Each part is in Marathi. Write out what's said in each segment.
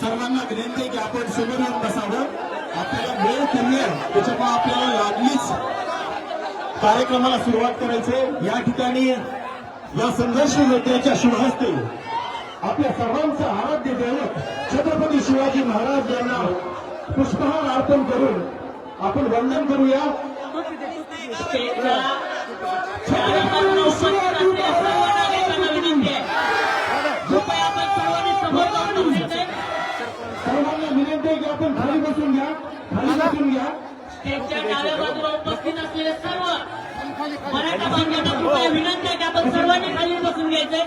सर्वांना विनंती आहे की आपण समोर बसावं. आपल्याला वेळ कमी आहे. त्याच्यामुळे आपल्याला लागलीच कार्यक्रमाला सुरुवात करायची या ठिकाणी या संघर्ष योद्ध्याच्या शुभहस्ते आपल्या सर्वांचं आराध्य दैवत छत्रपती शिवाजी महाराज यांना पुष्पहार अर्पण करून आपण वंदन करूया. विनंती आहे सर्वांनी विनंती की आपण खाली बसून घ्या खाली बसून घ्या. स्टेजच्या डाव्या बाजूला उपस्थित असलेले सर्व मराठा बांधवांना कृपया विनंती आहे की आपण सर्वांनी खाली बसून घ्यायचंय.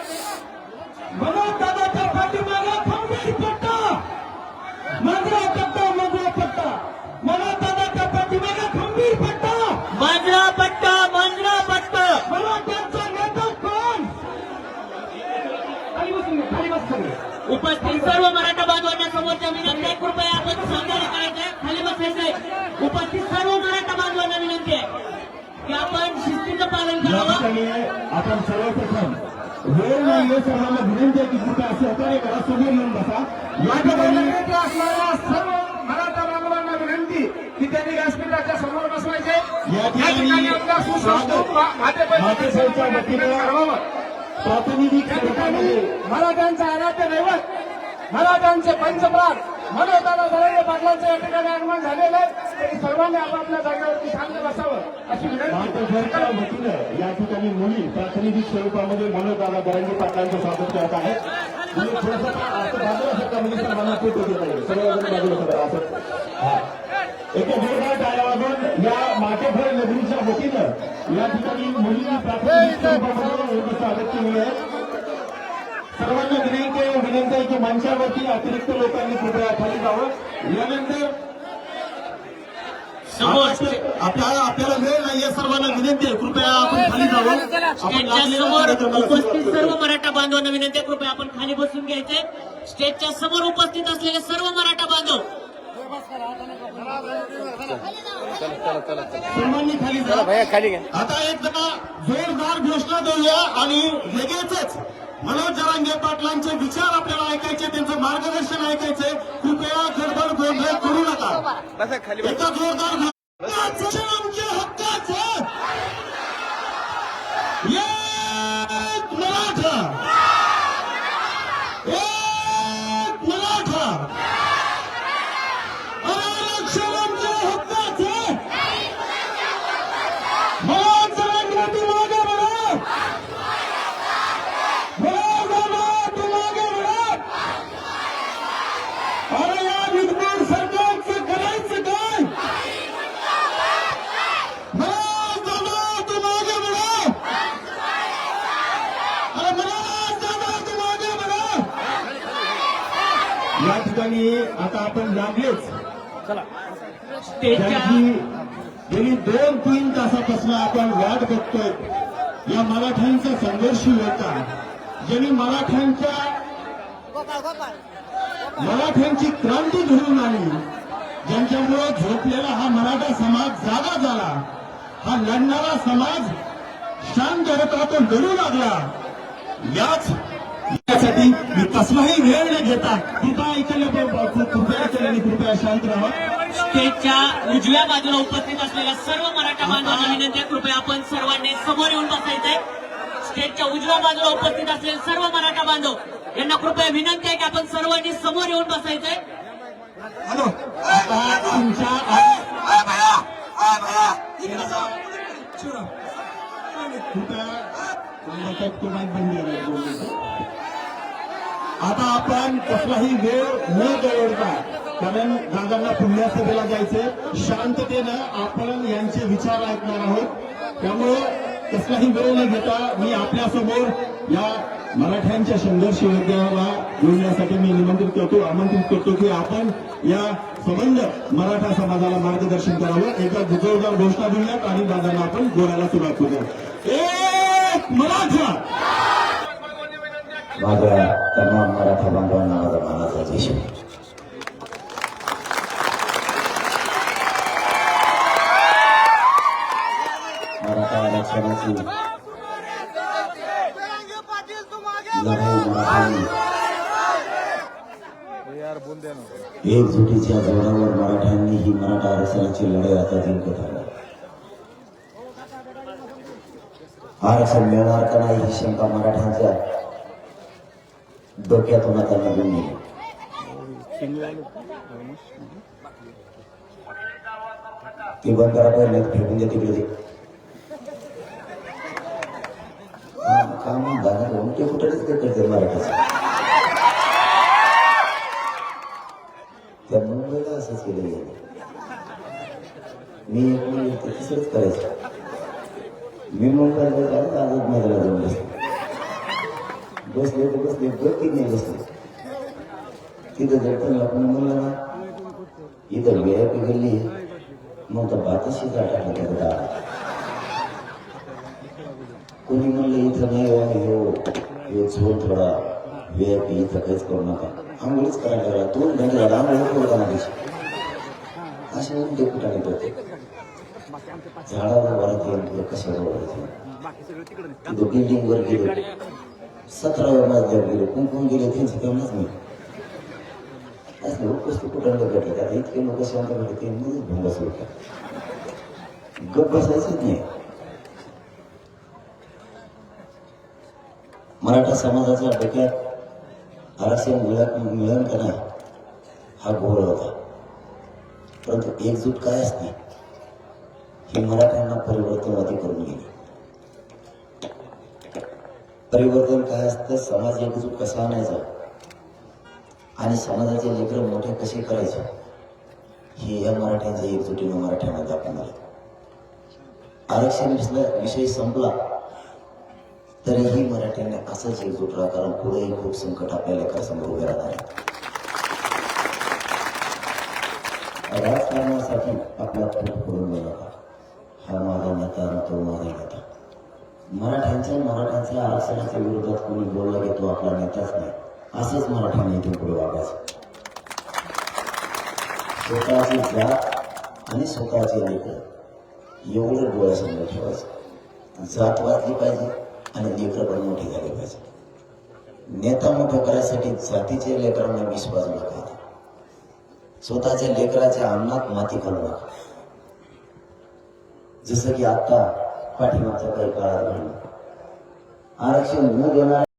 मनोज दादाच्या पाठीमागे पट्टा. पट्टा उपस्थित सर्व मराठा बांधवांना विनंती आहे. की आपण शिस्तीचं पालन या करावं. ठिकाणी आपण सर्वप्रथम वेळ नाहीये सर्वांना विनंती आहे की कृपया सहकार्य करा समोर येऊन बसा. या ठिकाणी असणाऱ्या सर्व मराठा बांधवांना विनंती की त्यांनी व्यासपीठाच्या समोर बसवायचे. या या ठिकाणी ठिकाणी आपला सुसंस्कृत मा- मातेबंधू मातेसाहेबच्या परिसराचं वतीनं करावं. प्रातिनिधिक या ठिकाणी स्वरूपामध्ये मराठ्यांचा आराध्य दैवत मराठ्यांचे पंचप्राण मनोदादा दराडे पाटलांचं या ठिकाणी आगमन झालेलं आहे. तरी सर्वांनी आपापल्या जागेवरती शांत बसावं अशी विनंती. वतीनं या ठिकाणी मुली प्रातिनिधिक स्वरूपामध्ये मनोजदादा दरंगे पाटलांचं स्वागत करत आहेत. थोडंसं बाजूला म्हणजे सर्वांना फोटो घेता येईल सर्वजण बाजूला सरका असं हा. एका जोरदार टाळ्या वाजवून या मातेभर नगरीच्या वतीनं या ठिकाणी मुलींनी प्रातिनिधिक स्वरूपामध्ये स्वागत केलेलं आहे. सर्वांना विनंती आहे विनंती आहे की मंचावरती अतिरिक्त लोकांनी कृपया खाली जावं. यानंतर आपल्याला आपल्याला वेळ नाहीये सर्वांना विनंती आहे. कृपया आपण खाली जावं. आपण उपस्थित. सर्व मराठा बांधवांना विनंती आहे. कृपया आपण खाली बसून घ्यायचे. स्टेजच्या समोर उपस्थित असलेले सर्व मराठा बांधव. सर्वांनी खाली जा. आता एक जरा जोरदार घोषणा देऊया आणि लगेचच मनोज जरांगे पाटलांचे विचार आपल्याला ऐकायचे त्यांचं मार्गदर्शन ऐकायचे. कृपया गडबड गोंधळ करू नका. एका जोरदार घो- आमच्या हक्काचं एक मराठा एक मराठा आरक्षण आमच्या हक्काचं मनोज जरांगे तू मागे बढो मनोज दादा तू मागे बढो अरे या विद्वान सरकारचं करायचं काय मनोज दादा तू मागे बढो अरे मनोज दादा तू मागे बढो या ठिकाणी आता आपण लागलेच त्यांची गेली दोन तीन तासापासून आपण वाट बघतोय. या मराठ्यांचा संघर्ष होता. ज्यांनी मराठ्यांच्या मराठ्यांची क्रांती घडवून आली ज्यांच्यामुळे झोपलेला हा मराठा समाज जागा झाला. हा लढणारा समाज शांत होता तो लढू लागला. याच यासाठी मी कसलाही वेळ न घेता कृपया इकडे कृपया इकडे कृपया शांत राहा स्टेजच्या उजव्या बाजूला उपस्थित असलेल्या सर्व मराठा बांधवांना विनंती आहे कृपया आपण सर्वांनी समोर येऊन बसायचंय स्टेजच्या उजव्या बाजूला उपस्थित असलेले सर्व मराठा बांधव यांना कृपया विनंती आहे की आपण सर्वांनी समोर येऊन बसायचंय हॅलो आता तुमच्या कृपया तो माईक बंद आहे, दोन मिनिटं. आता आपण कसलाही वेळ न गळवता कारण दादांना पुण्या सभेला जायचं शांततेनं आपण यांचे विचार ऐकणार आहोत. त्यामुळं कसलाही वेळ न घेता मी आपल्यासमोर या मराठ्यांच्या संघर्ष योद्ध्याला जोडण्यासाठी मी निमंत्रित करतो आमंत्रित करतो की आपण या संबंध मराठा समाजाला मार्गदर्शन करावं. एका जोरदार घोषणा देऊयात आणि दादांना आपण बोलायला सुरुवात करूया. एक मराठा! माझ्या तमाम मराठा बांधवांना माझा मानाचा देश मराठा आरक्षणाची लढाई मराठ्यांनी एकजुटीच्या जोरावर मराठ्यांनी ही मराठा आरक्षणाची लढाई आता जिंकत आली आरक्षण मिळणार का नाही ही शंका मराठ्यांच्या डोक्यातून आता निघून गेली ती बंद करा पहिले फेकून द्या तिकडे काम दादा उलटे कुठेच ते करते मराठीचं. त्या मुंबईला असंच केलं गेलं. मी एक तिसरंच करायचं. मी मुंबईला गेलो आजच जाऊन बसतो बसले तर बसले गती नाही बसले. तिथं जर आपण म्हणलं ना इथं वेळ गल्ली मग तर बातच टाकलं त्या कोणी म्हणलं इथं नाही हो ह्यो हो. ह्यो थोडा. वेळ इथं काहीच करू नका. आंघोळीच करा करा दोन घंटे झाला आंघोळ करू का नाही असे म्हणून ते कुठाने करते झाडावर वरात येऊन तुला कशावर वरात? तिथं बिल्डिंग वर गेले सतराव्या मजल्यावर गेले. कोण कोण गेले त्यांचं कामच नाही. असं उपस्थित कुठं भेटले आता इतके लोक शांत भेटले ते मध्येच भंग सुरू गप बसायचंच नाही. मराठा समाजाच्या डोक्यात आरक्षण मिळत मिळन का नाही? हा घोळ होता. परंतु एकजूट काय असते हे मराठ्यांना परिवर्तनवादी करून गेली. परिवर्तन काय असतं? समाज एकजूट कसा आणायचा आणि समाजाचे लेकर मोठे कसे करायचे? हे या मराठ्यांच्या एकजुटीनं मराठ्यांना दाखवणार आलं. आरक्षण विषय- विषय संपला. तरीही मराठ्यांनी असंच एकजूट राहा कारण पुढेही खूप संकट आपल्या लेकरासमोर उभे राहणार आहे. राजकारणासाठी आपला खूप करून घेऊ हा माझा नेता आणि तो माझा नेता मराठ्यांच्या मराठ्यांच्या आरक्षणाच्या विरोधात कोणी बोलला की तो आपला नेताच नाही? असंच मराठ्यांनी इथून पुढे वागायचं. स्वतःची जात आणि स्वतःचे लेकर एवढं डोळ्यासमोर ठेवायचं. जात वाचली पाहिजे आणि लेकर पण मोठी झाली पाहिजे. नेता मोठं करायसाठी जातीच्या लेकरांना विश्वास नका स्वतःच्या लेकराच्या अन्नात माती घालू नका. जसं की आता पाठिंबाचा काही काळात आरक्षण न देणार